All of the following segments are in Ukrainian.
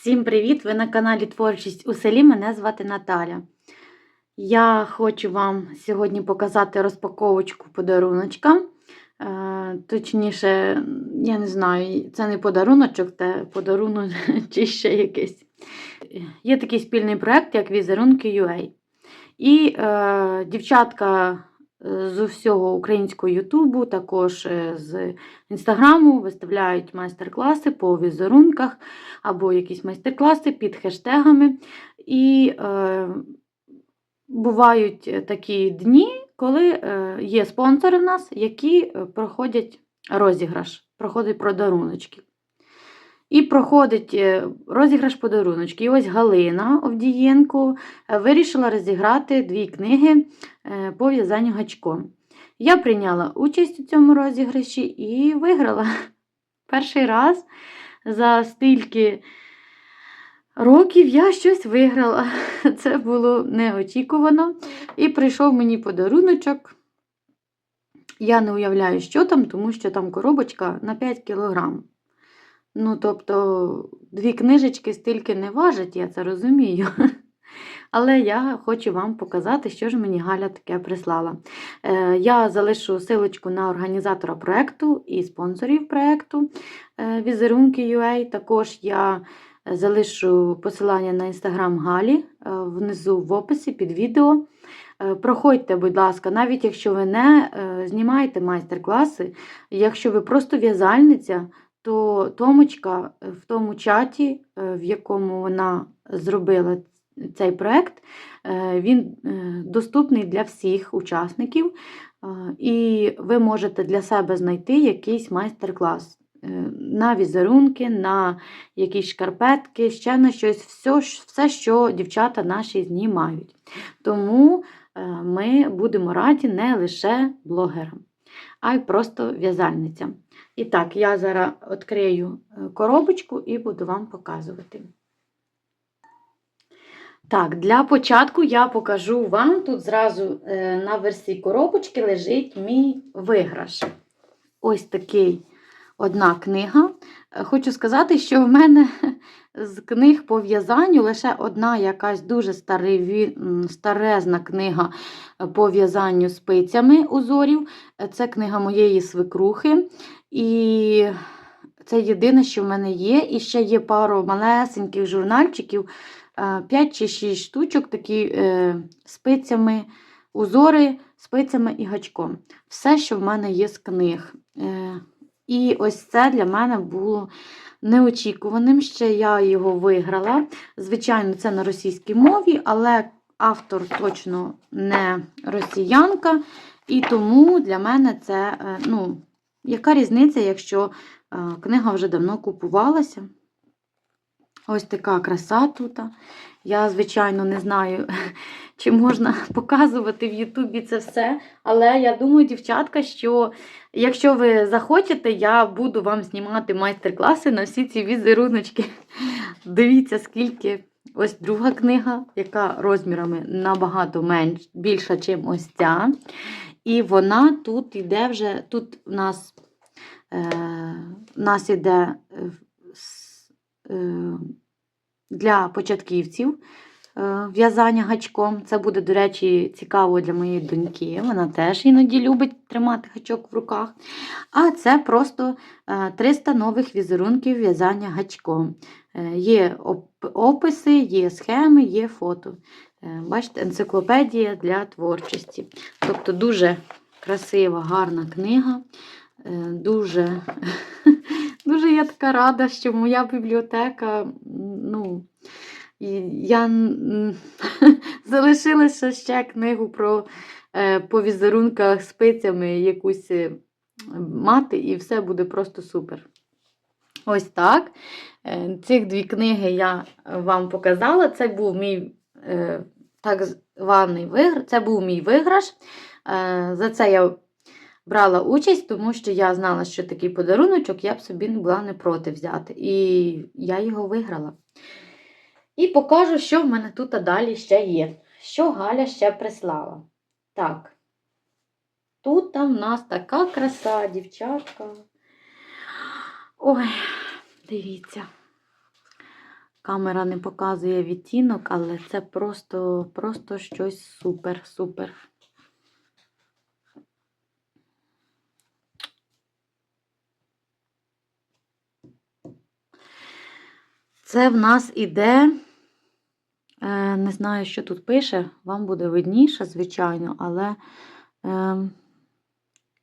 Всім привіт! Ви на каналі Творчість у селі. Мене звати Наталя. Я хочу вам сьогодні показати розпаковочку подаруночка. Е, точніше, я не знаю, це не подаруночок, це подарунок чи ще якийсь. Є такий спільний проєкт, як Візерунки UA. І е, дівчатка з усього українського Ютубу, також е, з інстаграму виставляють майстер-класи по візерунках або якісь майстер-класи під хештегами. І е, бувають такі дні, коли е, є спонсори в нас, які е, проходять розіграш, проходять подаруночки. І проходить е, розіграш подаруночки. І ось Галина Овдієнко е, вирішила розіграти дві книги е, по в'язанню гачком. Я прийняла участь у цьому розіграші і виграла перший раз за стільки років я щось виграла. Це було неочікувано. І прийшов мені подаруночок. Я не уявляю, що там, тому що там коробочка на 5 кілограм. Ну, тобто, дві книжечки стільки не важать, я це розумію. Але я хочу вам показати, що ж мені Галя таке прислала. Е, Я залишу силочку на організатора проєкту і спонсорів проєкту е, Візерунки UA. Також я залишу посилання на інстаграм Галі е, внизу в описі під відео. Проходьте, будь ласка, навіть якщо ви не знімаєте майстер-класи, якщо ви просто в'язальниця, то Томочка в тому чаті, е, в якому вона зробила цей проєкт, е, він е, доступний для всіх учасників, е, і ви можете для себе знайти якийсь майстер-клас е, на візерунки, на якісь шкарпетки, ще на щось, все, все, що дівчата наші знімають. Тому е, ми будемо раді не лише блогерам, а й просто в'язальницям. І так, я зараз відкрию е, коробочку і буду вам показувати. Так, для початку я покажу вам тут зразу е, на версії коробочки лежить мій виграш. Ось такий одна книга. Е, Хочу сказати, що в мене з книг по в'язанню лише одна якась дуже старий, старезна книга по в'язанню спицями узорів. Це книга моєї свекрухи. І це єдине, що в мене є. І ще є пару малесеньких журнальчиків, 5 чи 6 штучок, такі е, спицями, узори спицями і гачком. Все, що в мене є з книг. Е, І ось це для мене було неочікуваним. Ще я його виграла. Звичайно, це на російській мові, але автор точно не росіянка. І тому для мене це, е, ну, яка різниця, якщо е, книга вже давно купувалася? Ось така краса тут. Я, звичайно, не знаю, чи можна показувати в Ютубі це все. Але я думаю, дівчатка, що якщо ви захочете, я буду вам знімати майстер-класи на всі ці візеруночки. Дивіться, скільки. Ось друга книга, яка розмірами набагато менш, більша, ніж ось ця. І вона тут йде вже, тут у нас, е, у нас іде е, е, для початківців е, в'язання гачком. Це буде, до речі, цікаво для моєї доньки. Вона теж іноді любить тримати гачок в руках. А це просто е, 300 нових візерунків в'язання гачком. Е, Є описи, є схеми, є фото. Е, Бачите, енциклопедія для творчості. Тобто дуже красива, гарна книга. Е, Дуже, дуже я така рада, що моя бібліотека, ну, я залишилася ще книгу про по візерунках спицями якусь мати, і все буде просто супер. Ось так. Е, Цих дві книги я вам показала. Це був мій е, так званий виграш. Це був мій виграш. Е, За це я брала участь, тому що я знала, що такий подаруночок я б собі не була не проти взяти. І я його виграла. І покажу, що в мене тут далі ще є. Що Галя ще прислала. Так. Тут там в нас така краса, дівчатка. Ой, дивіться. Камера не показує відтінок, але це просто, просто щось супер-супер. Це в нас іде, е, не знаю, що тут пише, вам буде видніше, звичайно, але е,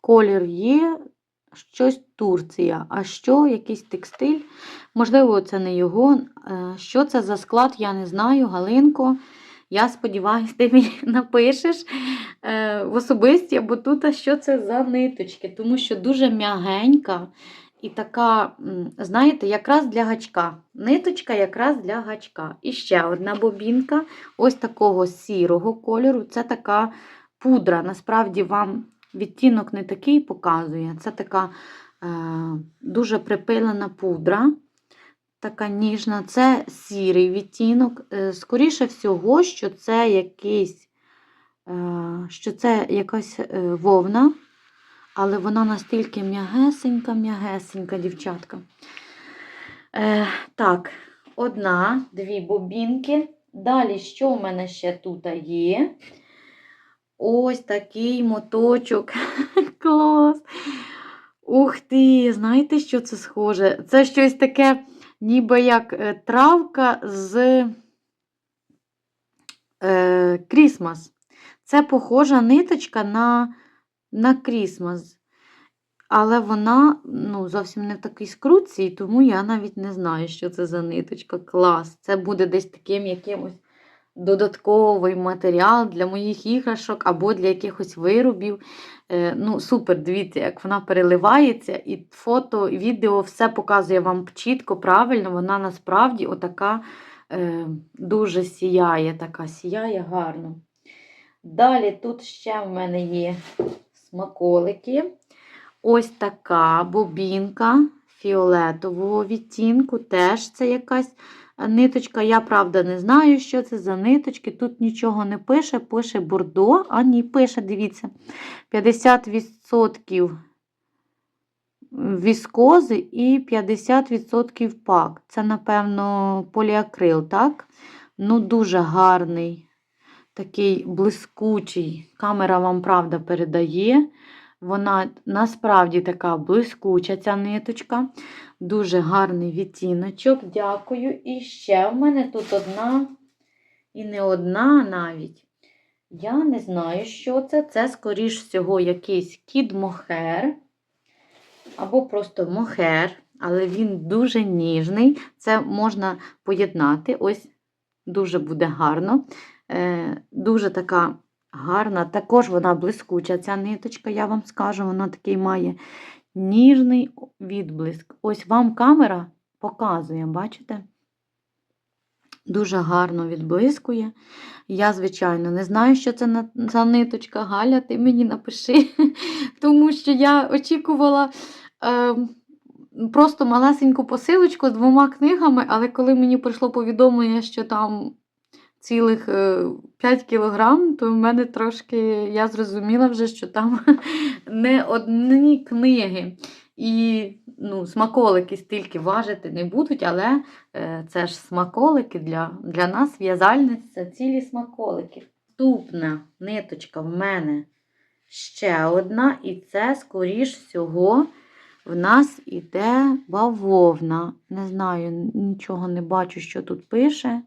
колір є, щось Турція. А що, якийсь текстиль? Можливо, це не його. Е, Що це за склад, я не знаю. Галинко, я сподіваюся, ти мені напишеш е, в особисті, або тут, що це за ниточки, тому що дуже м'ягенька і така, знаєте, якраз для гачка. Ниточка якраз для гачка. І ще одна бобінка, ось такого сірого кольору. Це така пудра. Насправді вам відтінок не такий показує. Це така е, дуже припилена пудра. Така ніжна, це сірий відтінок. Е, Скоріше всього, що це якийсь, е, що це якась е, вовна, але вона настільки м'ягесенька, м'ягесенька, дівчатка. Е, так, одна, дві бобінки. Далі, що в мене ще тут є? Ось такий моточок. Клас! Ух ти! Знаєте, що це схоже? Це щось таке, ніби як е, травка з е, Крісмас. Це похожа ниточка на, на Крісмас. Але вона ну, зовсім не в такій скрутці, тому я навіть не знаю, що це за ниточка. Клас. Це буде десь таким якимось додатковий матеріал для моїх іграшок або для якихось виробів. Е, ну, Супер, дивіться, як вона переливається, і фото, і відео все показує вам чітко, правильно. Вона насправді отака е, дуже сіяє, така сіяє гарно. Далі тут ще в мене є смаколики. Ось така бобінка фіолетового відтінку. Теж це якась ниточка. Я, правда, не знаю, що це за ниточки. Тут нічого не пише, пише бордо, а ні, пише, дивіться, 50% віскози і 50% пак. Це, напевно, поліакрил, так? Ну, дуже гарний, такий блискучий. Камера вам, правда, передає. Вона насправді така блискуча, ця ниточка. Дуже гарний відтіночок. Дякую. І ще в мене тут одна, і не одна навіть. Я не знаю, що це. Це, скоріш всього, якийсь кід мохер. Або просто мохер, але він дуже ніжний. Це можна поєднати. Ось дуже буде гарно. Е, Дуже така гарна. Також вона блискуча, ця ниточка, я вам скажу, вона такий має ніжний відблиск. Ось вам камера показує, бачите? Дуже гарно відблискує. Я, звичайно, не знаю, що це за ниточка. Галя, ти мені напиши, тому що я очікувала е, просто малесеньку посилочку з двома книгами, але коли мені прийшло повідомлення, що там цілих е, 5 кілограм, то в мене трошки я зрозуміла вже, що там не одні книги. І ну, смаколики стільки важити не будуть, але е, це ж смаколики для, для нас, в'язальниць, це цілі смаколики. Наступна ниточка в мене ще одна, і це, скоріш всього, в нас іде бавовна. Не знаю, нічого не бачу, що тут пише.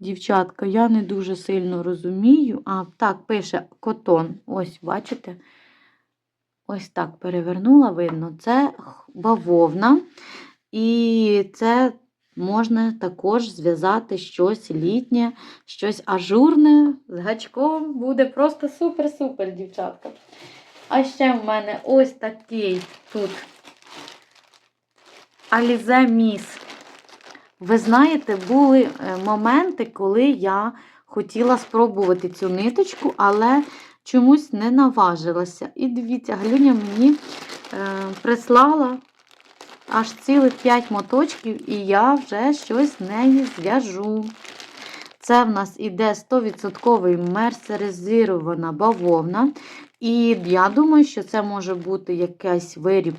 Дівчатка, я не дуже сильно розумію. А, так, пише котон. Ось, бачите? Ось так перевернула, видно. Це бавовна. І це можна також зв'язати щось літнє, щось ажурне з гачком. Буде просто супер-супер, дівчатка. А ще в мене ось такий тут Alize Miss. Ви знаєте, були е, моменти, коли я хотіла спробувати цю ниточку, але чомусь не наважилася. І дивіться, Галюня мені е, прислала аж цілих 5 моточків, і я вже щось з неї зв'яжу. Це в нас іде 100% мерсеризована бавовна. І я думаю, що це може бути якийсь виріб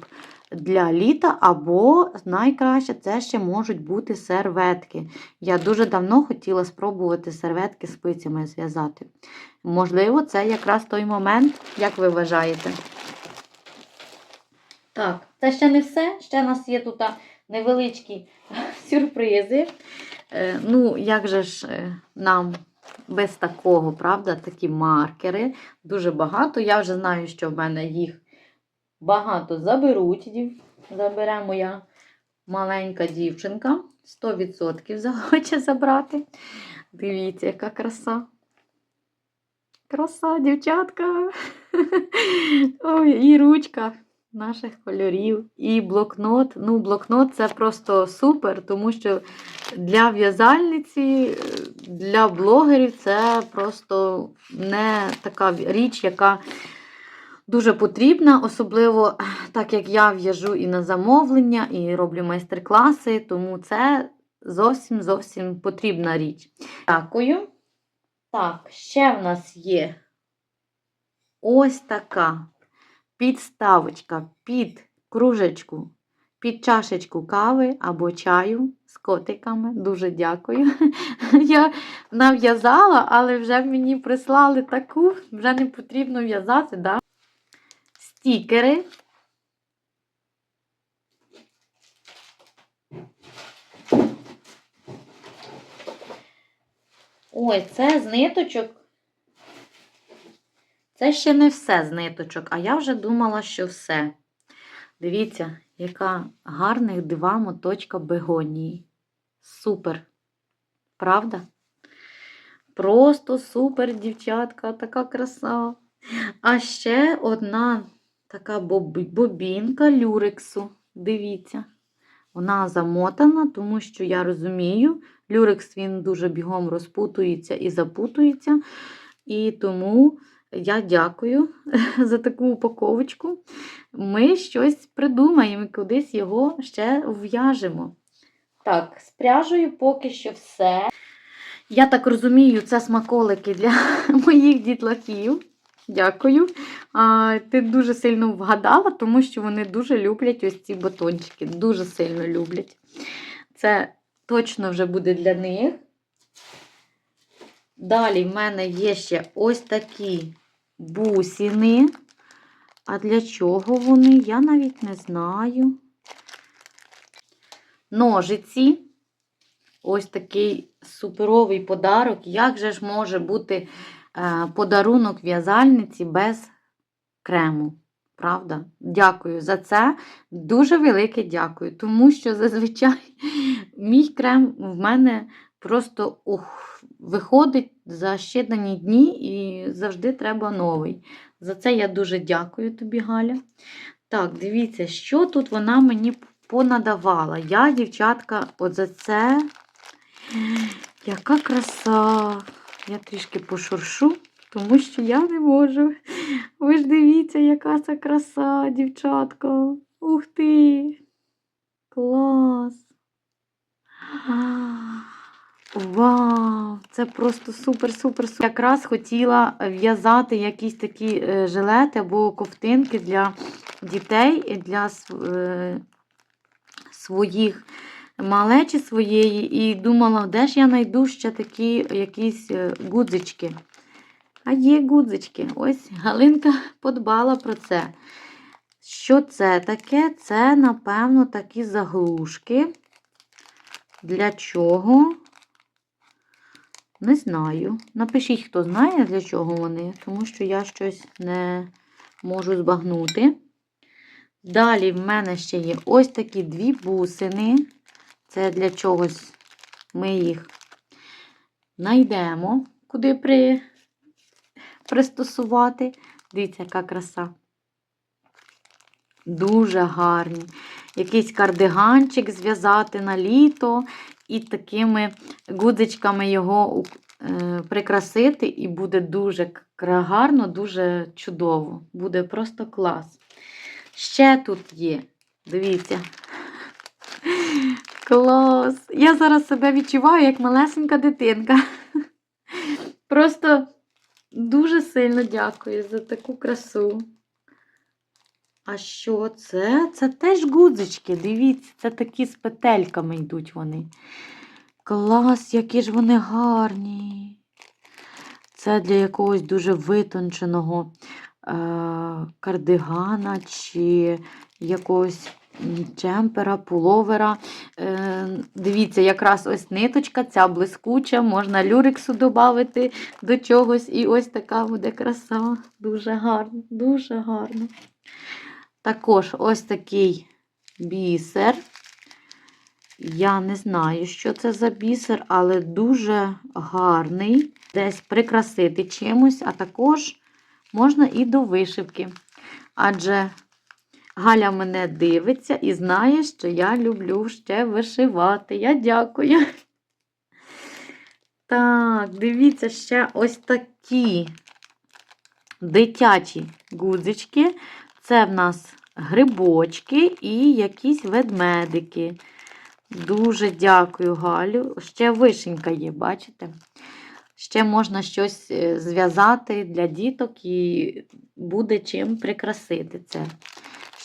для літа, або найкраще це ще можуть бути серветки. Я дуже давно хотіла спробувати серветки спицями зв'язати. Можливо, це якраз той момент, як ви вважаєте. Так, це ще не все. Ще у нас є тут невеличкі сюрпризи. Е, ну, як же ж е, нам без такого, правда, такі маркери. Дуже багато. Я вже знаю, що в мене їх багато заберуть. Забере моя маленька дівчинка. 100% захоче забрати. Дивіться, яка краса. Краса, дівчатка. Ой, і ручка наших кольорів. І блокнот. Ну, блокнот це просто супер, тому що для в'язальниці, для блогерів це просто не така річ, яка дуже потрібна, особливо так як я в'яжу і на замовлення, і роблю майстер-класи, тому це зовсім зовсім потрібна річ. Дякую. Так, ще в нас є ось така підставочка під кружечку, під чашечку кави або чаю з котиками. Дуже дякую. Я нав'язала, але вже мені прислали таку, вже не потрібно в'язати. Да? Стікери. Ой, це з ниточок. Це ще не все з ниточок, а я вже думала, що все. Дивіться, яка гарних два моточка бегонії. Супер. Правда? Просто супер, дівчатка, така краса. А ще одна така бобінка люрексу. Дивіться. Вона замотана, тому що я розумію, люрекс він дуже бігом розпутується і запутується. І тому я дякую за таку упаковочку. Ми щось придумаємо, кудись його ще в'яжемо. Так, з пряжею поки що все. Я так розумію, це смаколики для моїх дітлахів. Дякую. А, ти дуже сильно вгадала, тому що вони дуже люблять ось ці батончики. Дуже сильно люблять. Це точно вже буде для них. Далі в мене є ще ось такі бусини. А для чого вони? Я навіть не знаю. Ножиці. Ось такий суперовий подарок. Як же ж може бути подарунок в'язальниці без крему? Правда? Дякую за це. Дуже велике дякую, тому що зазвичай мій крем в мене просто ух, виходить за щедані дні і завжди треба новий. За це я дуже дякую тобі, Галя. Так, дивіться, що тут вона мені понадавала. Я, дівчатка, от за це. Яка краса! Я трішки пошуршу, тому що я не можу. Ви ж дивіться, яка це краса, дівчатка. Ух ти! Клас! Вау! Це просто супер-супер-супер. Якраз хотіла в'язати якісь такі е, жилети або ковтинки для дітей, і для е, своїх малечі своєї, і думала, де ж я знайду ще такі якісь е, гудзички. А є гудзички. Ось Галинка подбала про це. Що це таке? Це, напевно, такі заглушки. Для чого? Не знаю. Напишіть, хто знає, для чого вони, тому що я щось не можу збагнути. Далі в мене ще є ось такі дві бусини. Це для чогось ми їх знайдемо, куди при... пристосувати. Дивіться, яка краса. Дуже гарні. Якийсь кардиганчик зв'язати на літо і такими гудзичками його е, прикрасити, і буде дуже гарно, дуже чудово. Буде просто клас. Ще тут є, дивіться. Клас! Я зараз себе відчуваю як малесенька дитинка. Просто дуже сильно дякую за таку красу. А що це? Це теж гудзички. Дивіться, це такі з петельками йдуть вони. Клас, які ж вони гарні. Це для якогось дуже витонченого е- кардигана чи якогось джемпера, пуловера. Е, дивіться, якраз ось ниточка, ця блискуча, можна люрексу додати до чогось. І ось така буде краса. Дуже гарно, дуже гарно. Також ось такий бісер. Я не знаю, що це за бісер, але дуже гарний. Десь прикрасити чимось, а також можна і до вишивки. Адже Галя мене дивиться і знає, що я люблю ще вишивати. Я дякую. Так, дивіться ще ось такі дитячі гудзички. Це в нас грибочки і якісь ведмедики. Дуже дякую, Галю. Ще вишенька є, бачите? Ще можна щось е, зв'язати для діток і буде чим прикрасити це.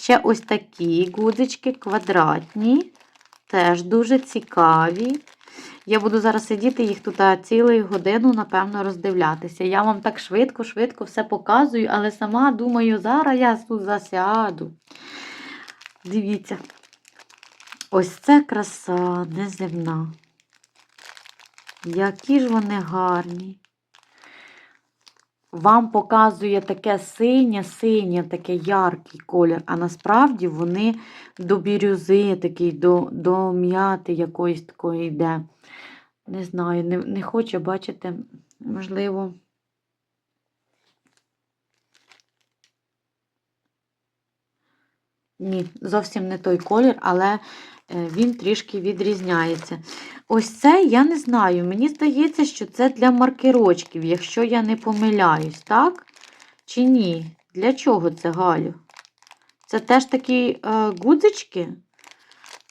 Ще ось такі гудзички квадратні, теж дуже цікаві. Я буду зараз сидіти їх тут цілу годину, напевно, роздивлятися. Я вам так швидко-швидко все показую, але сама думаю, зараз я тут засяду. Дивіться. Ось це краса неземна. Які ж вони гарні. Вам показує таке синє, синє, таке яркий колір, а насправді вони до бірюзи, такий, до, до м'яти якоїсь такої йде. Не знаю, не, не хочу бачити, можливо. Ні, зовсім не той колір, але він трішки відрізняється. Ось це я не знаю. Мені здається, що це для маркерочків, якщо я не помиляюсь, так? Чи ні? Для чого це, Галю? Це теж такі е, гудзички?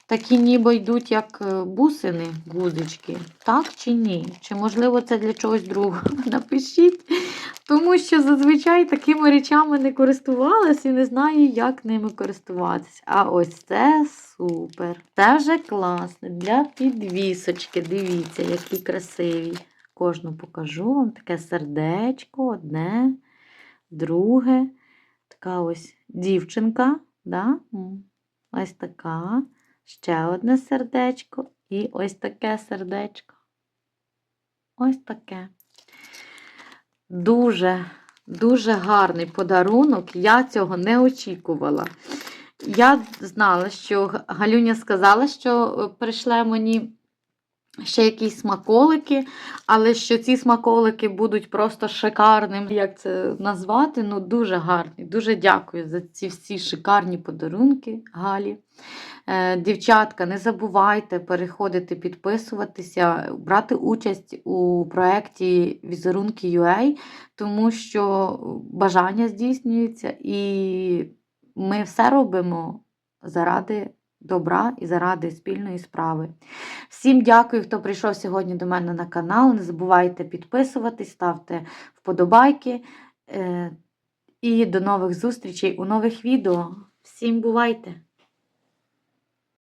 Такі ніби йдуть, як е, бусини, гудзички. Так чи ні? Чи, можливо, це для чогось другого? Напишіть. Тому що зазвичай такими речами не користувалась і не знаю, як ними користуватися. А ось це супер. Це вже класно. Для підвісочки. Дивіться, які красиві. Кожну покажу вам таке сердечко, одне, друге. Така ось дівчинка. Да? Ось така. Ще одне сердечко. І ось таке сердечко. Ось таке. Дуже, дуже гарний подарунок. Я цього не очікувала. Я знала, що Галюня сказала, що прийшла мені ще якісь смаколики, але що ці смаколики будуть просто шикарним. Як це назвати? Ну, дуже гарні. Дуже дякую за ці всі шикарні подарунки Галі. Е, Дівчатка, не забувайте переходити, підписуватися, брати участь у проєкті Візерунки UA, тому що бажання здійснюється, і ми все робимо заради добра і заради спільної справи. Всім дякую, хто прийшов сьогодні до мене на канал. Не забувайте підписуватись, ставте вподобайки. Е, І до нових зустрічей у нових відео. Всім бувайте!